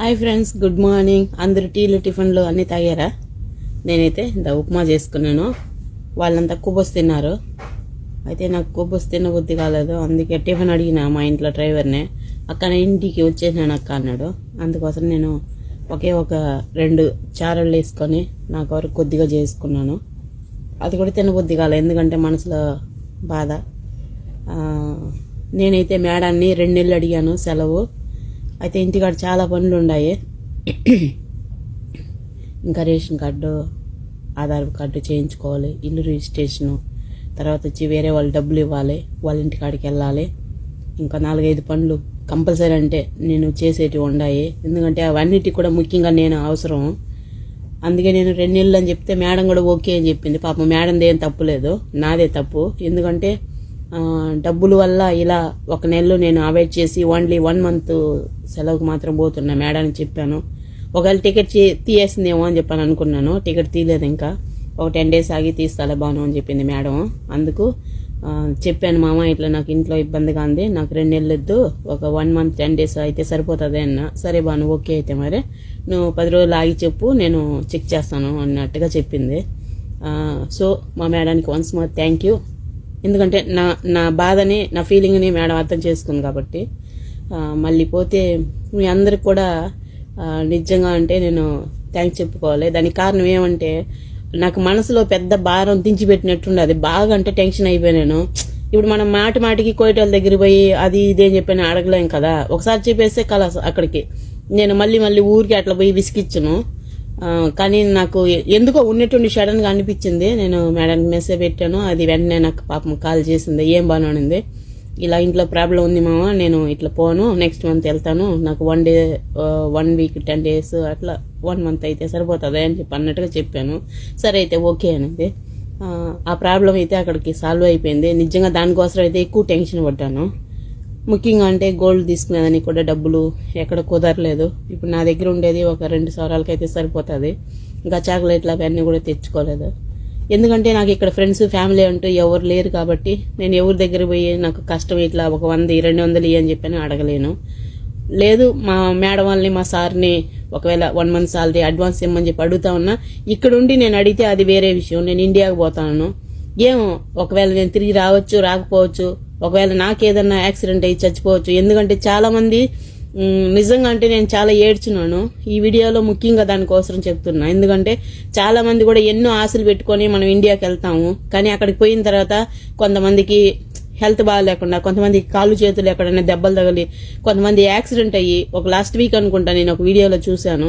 Hi friends good morning అందరు టీలు టిఫిన్లు అన్నీ తాగారా? నేనైతే ఇంత ఉప్మా చేసుకున్నాను. వాళ్ళంతా కుబ్బొస్ తిన్నారు. అయితే నాకు కుబ్బొస్ తిన్న బుద్ధి కాలేదు. అందుకే టిఫిన్ అడిగిన మా ఇంట్లో డ్రైవర్ని అక్కడ ఇంటికి వచ్చేసినాను అక్క అన్నాడు. అందుకోసం నేను ఒకే ఒక రెండు చారళ్ళు వేసుకొని నాకు వరకు కొద్దిగా చేసుకున్నాను. అది కూడా తినబుద్ధి కాలేదు. ఎందుకంటే మనసులో బాధ. నేనైతే మేడాన్ని రెండు నెలలు అడిగాను సెలవు. అయితే ఇంటికాడ చాలా పనులు ఉన్నాయి ఇంకా రేషన్ కార్డు ఆధార్ కార్డు చేయించుకోవాలి ఇల్లు రిజిస్ట్రేషను తర్వాత వచ్చి వేరే వాళ్ళు డబ్బులు ఇవ్వాలి వాళ్ళ ఇంటికాడికి వెళ్ళాలి. ఇంకా నాలుగైదు పనులు కంపల్సరీ అంటే నేను చేసేటివి ఉన్నాయి ఎందుకంటే అవన్నిటికి కూడా ముఖ్యంగా నేను అవసరం. అందుకే నేను రెండు నెలలు అని చెప్తే మేడం కూడా ఓకే అని చెప్పింది. పాపం మేడం ఏం తప్పు లేదు. నాదే తప్పు. ఎందుకంటే డబ్బుల వల్ల ఇలా ఒక నెలలో నేను అవాయిడ్ చేసి ఓన్లీ వన్ మంత్ సెలవుకు మాత్రం పోతున్నా మేడానికి చెప్పాను. ఒకవేళ టికెట్ చే- తీయేసిందేమో అని చెప్పాను అనుకున్నాను. టికెట్ తీయలేదు ఇంకా. ఒక టెన్ డేస్ ఆగి తీస్తాలే బాను అని చెప్పింది మేడం. అందుకు చెప్పాను మామ ఇట్లా నాకు ఇంట్లో ఇబ్బందిగా ఉంది. నాకు రెండు నెలలు వద్దు. ఒక వన్ మంత్ టెన్ డేస్ అయితే సరిపోతుంది అన్న. సరే బాను ఓకే అయితే మరి. నువ్వు పది రోజులు ఆగి చెప్పు. నేను చెక్ చేస్తాను అన్నట్టుగా చెప్పింది. సో మా మేడానికి వన్స్ మోర్ థ్యాంక్ యూ ఎందుకంటే నా నా బాధని నా ఫీలింగ్ని మేడం అర్థం చేసుకుంది కాబట్టి మళ్ళీ పోతే మీ అందరికి కూడా నిజంగా అంటే నేను థ్యాంక్స్ చెప్పుకోవాలి. దానికి కారణం ఏమంటే నాకు మనసులో పెద్ద భారం దించిపెట్టినట్టుండే అది బాగా అంటే టెన్షన్ అయిపోయాను ఇప్పుడు మనం మాటి మాటికి కోయటోళ్ళ దగ్గర పోయి అది ఇది అని చెప్పి అడగలేం కదా. ఒకసారి చెప్పేస్తే కలాస్ అక్కడికి. నేను మళ్ళీ మళ్ళీ ఊరికి అట్లా పోయి విసిగిచ్చును. కానీ నాకు ఎందుకో ఉన్నట్టుండి సడన్గా అనిపించింది. నేను మేడంకి మెసేజ్ పెట్టాను. అది వెంటనే నాకు పాపం కాల్ చేసింది. ఏం బాగానే ఇలా ఇంట్లో ప్రాబ్లం ఉంది మామ నేను ఇట్లా పోను. నెక్స్ట్ మంత్ వెళ్తాను. నాకు one day one week ten days అట్లా వన్ మంత్ అయితే సరిపోతుంది అని చెప్పి అన్నట్టుగా చెప్పాను. సరే అయితే ఓకే అనేది. ఆ, ఆ ప్రాబ్లం అయితే అక్కడికి సాల్వ్ అయిపోయింది. నిజంగా దానికోసం అయితే ఎక్కువ టెన్షన్ పడ్డాను. ముఖ్యంగా అంటే గోల్డ్ తీసుకునేదానికి కూడా డబ్బులు ఎక్కడ కుదరలేదు. ఇప్పుడు నా దగ్గర ఉండేది ఒక రెండు సవరాలకి అయితే సరిపోతుంది. ఇంకా చాక్లెట్లు అవన్నీ కూడా తెచ్చుకోలేదు. ఎందుకంటే నాకు ఇక్కడ ఫ్రెండ్స్ ఫ్యామిలీ అంటూ ఎవరు లేరు కాబట్టి నేను ఎవరి దగ్గర పోయి నాకు కష్టం ఇట్లా ఒక వంద రెండు వందలు ఇవ్వని చెప్పని అడగలేను. లేదు మా మేడం వాళ్ళని మా సార్ని ఒకవేళ వన్ మంత్ సాలరీ అడ్వాన్స్ ఇమ్మని చెప్పి అడుగుతా ఉన్నా ఇక్కడ ఉండి నేను అడిగితే అది వేరే విషయం. నేను ఇండియాకి పోతాను. ఏమో ఒకవేళ నేను తిరిగి రావచ్చు రాకపోవచ్చు ఒకవేళ నాకేదన్నా యాక్సిడెంట్ అయ్యి చచ్చిపోవచ్చు. ఎందుకంటే చాలామంది నిజంగా అంటే నేను చాలా ఏడ్చున్నాను ఈ వీడియోలో ముఖ్యంగా దానికోసం చెప్తున్నా. ఎందుకంటే చాలామంది కూడా ఎన్నో ఆశలు పెట్టుకొని మనం ఇండియాకి వెళ్తాము. కానీ అక్కడికి పోయిన తర్వాత కొంతమందికి హెల్త్ బాగాలేకుండా కొంతమంది కాళ్ళు చేతులు ఎక్కడైనా దెబ్బలు తగిలి కొంతమంది యాక్సిడెంట్ అయ్యి ఒక లాస్ట్ వీక్ అనుకుంటా నేను ఒక వీడియోలో చూశాను.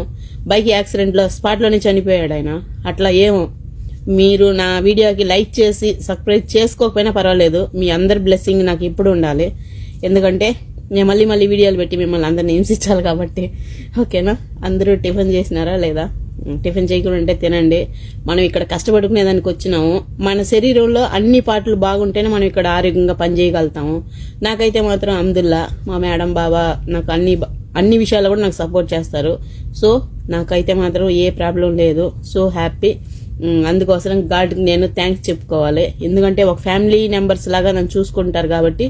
బైక్ యాక్సిడెంట్లో స్పాట్లోనే చనిపోయాడు ఆయన. అట్లా ఏమో. మీరు నా వీడియోకి లైక్ చేసి సబ్స్క్రైబ్ చేసుకోకపోయినా పర్వాలేదు. మీ అందరి బ్లెస్సింగ్ నాకు ఇప్పుడు ఉండాలి. ఎందుకంటే నేను మళ్ళీ మళ్ళీ వీడియోలు పెట్టి మిమ్మల్ని అందరిని హింసించాలి కాబట్టి. ఓకేనా? అందరూ టిఫిన్ చేసినారా లేదా? టిఫిన్ చేయకుండా ఉంటే తినండి. మనం ఇక్కడ కష్టపడుకునే దానికి వచ్చినాము. మన శరీరంలో అన్ని పాటలు బాగుంటేనే మనం ఇక్కడ ఆరోగ్యంగా పనిచేయగలుగుతాము నాకైతే మాత్రం అమ్దుల్లా మా మేడం బాబా నాకు అన్ని అన్ని విషయాల్లో కూడా నాకు సపోర్ట్ చేస్తారు. సో నాకైతే మాత్రం ఏ ప్రాబ్లం లేదు. So happy. అందుకోసం గాడ్కి నేను థ్యాంక్స్ చెప్పుకోవాలి. ఎందుకంటే ఒక ఫ్యామిలీ మెంబర్స్ లాగా నన్ను చూసుకుంటారు కాబట్టి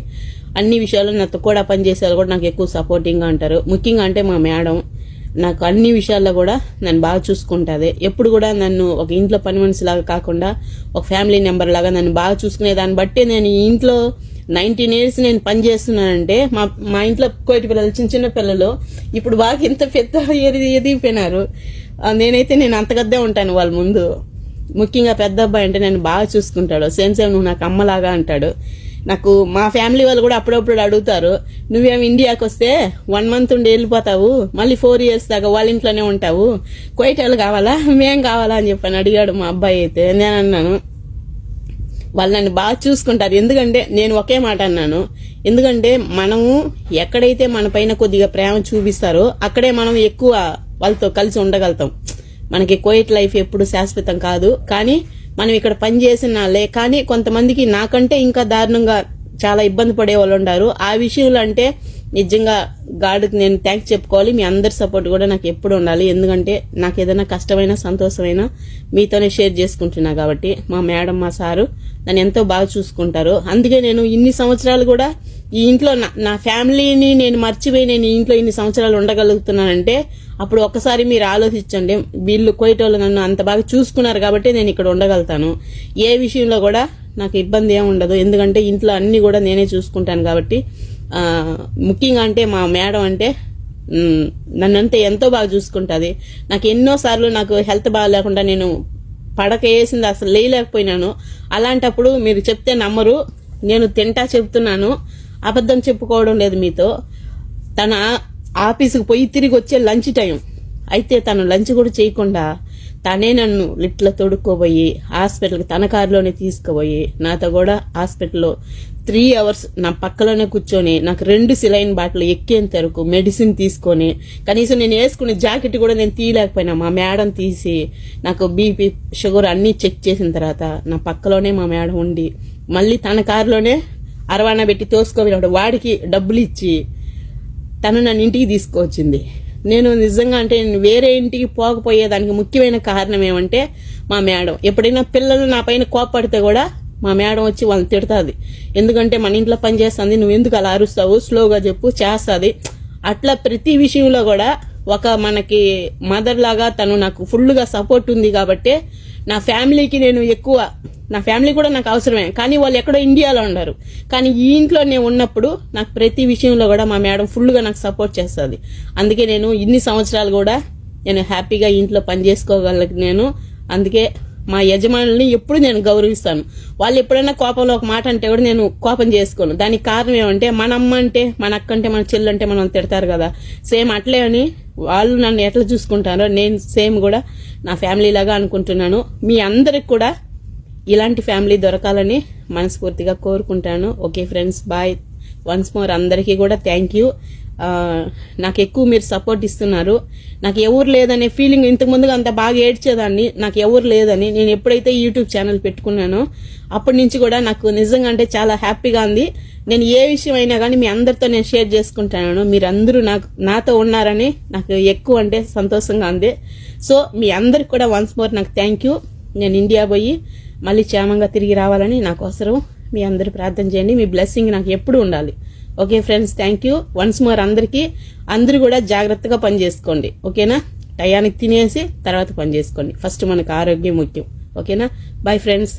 అన్ని విషయాల్లో నాతో కూడా పనిచేసే వాళ్ళు కూడా నాకు ఎక్కువ సపోర్టింగ్గా ఉంటారు. ముఖ్యంగా అంటే మా మేడం నాకు అన్ని విషయాల్లో కూడా నన్ను బాగా చూసుకుంటుంది. ఎప్పుడు కూడా నన్ను ఒక ఇంట్లో పని మనిషిలాగా కాకుండా ఒక ఫ్యామిలీ మెంబర్ లాగా నన్ను బాగా చూసుకునే దాన్ని బట్టి నేను ఇంట్లో నైన్టీన్ ఇయర్స్ నేను పని చేస్తున్నానంటే మా మా ఇంట్లో కోటి పిల్లలు చిన్న చిన్న పిల్లలు ఇప్పుడు బాగా ఇంత పెద్ద ఎది ఎదిగిపోయినారు నేనైతే నేను అంతగద్దే ఉంటాను వాళ్ళ ముందు. ముఖ్యంగా పెద్ద అబ్బాయి అంటే నేను బాగా చూసుకుంటాడు. సేమ్ నువ్వు నాకు అమ్మలాగా అంటాడు. నాకు మా ఫ్యామిలీ వాళ్ళు కూడా అప్పుడప్పుడు అడుగుతారు నువ్వేం ఇండియాకి వస్తే వన్ మంత్ ఉండి వెళ్ళిపోతావు? మళ్ళీ ఫోర్ ఇయర్స్ దాకా వాళ్ళ ఇంట్లోనే ఉంటావు? కొయిటలు కావాలా? మేం కావాలా? అని చెప్పని అడిగాడు మా అబ్బాయి అయితే. నేను అన్నాను వాళ్ళు నన్ను బాగా చూసుకుంటారు. ఎందుకంటే నేను ఒకే మాట అన్నాను. ఎందుకంటే మనము ఎక్కడైతే మన పైన కొద్దిగా ప్రేమ చూపిస్తారో అక్కడే మనం ఎక్కువ వాళ్ళతో కలిసి ఉండగలుగుతాం. మనకి కోయిట్ లైఫ్ ఎప్పుడు శాశ్వతం కాదు. కానీ మనం ఇక్కడ పని చేసినాలే. కానీ కొంతమందికి నాకంటే ఇంకా దారుణంగా చాలా ఇబ్బంది పడే వాళ్ళు ఉన్నారు ఆ విషయంలో అంటే నిజంగా గాడ్కి నేను థ్యాంక్స్ చెప్పుకోవాలి. మీ అందరి సపోర్ట్ కూడా నాకు ఎప్పుడు ఉండాలి. ఎందుకంటే నాకు ఏదైనా కష్టమైన సంతోషమైన మీతోనే షేర్ చేసుకుంటున్నా కాబట్టి మా మేడం మా సారు నన్ను ఎంతో బాగా చూసుకుంటారు. అందుకే నేను ఇన్ని సంవత్సరాలు కూడా ఈ ఇంట్లో నా- నా ఫ్యామిలీని నేను మర్చిపోయి నేను ఈ ఇంట్లో ఇన్ని సంవత్సరాలు ఉండగలుగుతున్నానంటే అప్పుడు ఒక్కసారి మీరు ఆలోచించండి. వీళ్ళు కోయటోళ్ళు నన్ను అంత బాగా చూసుకున్నారు కాబట్టి నేను ఇక్కడ ఉండగలుగుతాను. ఏ విషయంలో కూడా నాకు ఇబ్బంది ఏమి ఉండదు. ఎందుకంటే ఇంట్లో అన్ని కూడా నేనే చూసుకుంటాను కాబట్టి ముఖ్యంగా అంటే మా మేడం అంటే నన్నంతా ఎంతో బాగా చూసుకుంటుంది. నాకు ఎన్నోసార్లు నాకు హెల్త్ బాగాలేకుండా నేను పడక వేసింది అసలు లేయలేకపోయినాను. అలాంటప్పుడు మీరు చెప్తే నమ్మరు. నేను తింటా చెప్తున్నాను. అబద్ధం చెప్పుకోవడం లేదు మీతో. తన ఆఫీస్కి పోయి తిరిగి వచ్చే లంచ్ టైం. అయితే తను లంచ్ కూడా చేయకుండా తనే నన్ను లిట్ల తొడుక్కోబోయి హాస్పిటల్కి తన కారులోనే తీసుకుపోయి నాతో కూడా హాస్పిటల్లో త్రీ అవర్స్ నా పక్కలోనే కూర్చొని నాకు రెండు సిలైన్ బాటిల్ ఎక్కేంత వరకు మెడిసిన్ తీసుకొని కనీసం నేను వేసుకునే జాకెట్ కూడా నేను తీయలేకపోయినా. మా మేడం తీసి నాకు బీపీ షుగర్ అన్నీ చెక్ చేసిన తర్వాత నా పక్కలోనే మా మేడం ఉండి మళ్ళీ తన కారులోనే అరవాణా పెట్టి తోసుకోపోయినప్పుడు వాడికి డబ్బులు ఇచ్చి తను నన్ను ఇంటికి తీసుకొచ్చింది నేను నిజంగా అంటే నేను వేరే ఇంటికి పోకపోయేదానికి ముఖ్యమైన కారణం ఏమంటే మా మేడం. ఎప్పుడైనా పిల్లలు నా పైన కోపడితే కూడా మా మేడం వచ్చి వాళ్ళని తిడుతుంది. ఎందుకంటే మన ఇంట్లో పని చేస్తుంది నువ్వు ఎందుకు అలా అరుస్తావు? స్లోగా చెప్పు చేస్తుంది. అట్లా ప్రతి విషయంలో కూడా ఒక మనకి మదర్ లాగా తను నాకు ఫుల్గా సపోర్ట్ ఉంది కాబట్టి నా ఫ్యామిలీకి నేను ఎక్కువ నా ఫ్యామిలీ కూడా నాకు అవసరమే. కానీ వాళ్ళు ఎక్కడో ఇండియాలో ఉన్నారు. కానీ ఈ ఇంట్లో నేను ఉన్నప్పుడు నాకు ప్రతి విషయంలో కూడా మా మేడం ఫుల్గా నాకు సపోర్ట్ చేస్తుంది. అందుకే నేను ఇన్ని సంవత్సరాలు కూడా నేను హ్యాపీగా ఇంట్లో పని చేసుకోగలను నేను అందుకే మా యజమానుల్ని ఎప్పుడు నేను గౌరవిస్తాను. వాళ్ళు ఎప్పుడైనా కోపంలో ఒక మాట అంటే కూడా నేను కోపం చేసుకోను. దానికి కారణం ఏమంటే మన అమ్మ అంటే మన అక్క అంటే మన చెల్లు అంటే మనం తిడతారు కదా. సేమ్ అట్లే అని వాళ్ళు నన్ను ఎట్లా చూసుకుంటారో నేను సేమ్ కూడా నా ఫ్యామిలీ లాగా అనుకుంటున్నాను. మీ అందరికి కూడా ఇలాంటి ఫ్యామిలీ దొరకాలని మనస్ఫూర్తిగా కోరుకుంటాను. Okay friends bye. Once more అందరికీ కూడా థ్యాంక్ యూ. నాకు ఎక్కువ మీరు సపోర్ట్ ఇస్తున్నారు. నాకు ఎవరు లేదనే ఫీలింగ్ ఇంతకు ముందుగా అంత బాగా ఏడ్చేదాన్ని. నాకు ఎవరు లేదని నేను ఎప్పుడైతే యూట్యూబ్ ఛానల్ పెట్టుకున్నానో అప్పటి నుంచి కూడా నాకు నిజంగా అంటే చాలా హ్యాపీగా ఉంది. నేను ఏ విషయం అయినా కానీ మీ అందరితో నేను షేర్ చేసుకుంటాను. మీరందరూ నాకు నాతో ఉన్నారని నాకు ఎక్కువ అంటే సంతోషంగా ఉంది. సో మీ అందరికి కూడా వన్స్ మోర్ నాకు థ్యాంక్ యూ నేను ఇండియా పోయి మళ్ళీ క్షేమంగా తిరిగి రావాలని నాకు అవసరం. మీ అందరూ ప్రార్థన చేయండి. మీ బ్లెస్సింగ్ నాకు ఎప్పుడు ఉండాలి. Okay friends thank you once more అందరికీ అందరూ కూడా జాగ్రత్తగా పని చేసుకోండి. ఓకేనా టయానికి తినేసి తర్వాత పని చేసుకోండి. ఫస్ట్ మనకు ఆరోగ్యం ముఖ్యం. ఓకేనా బాయ్ ఫ్రెండ్స్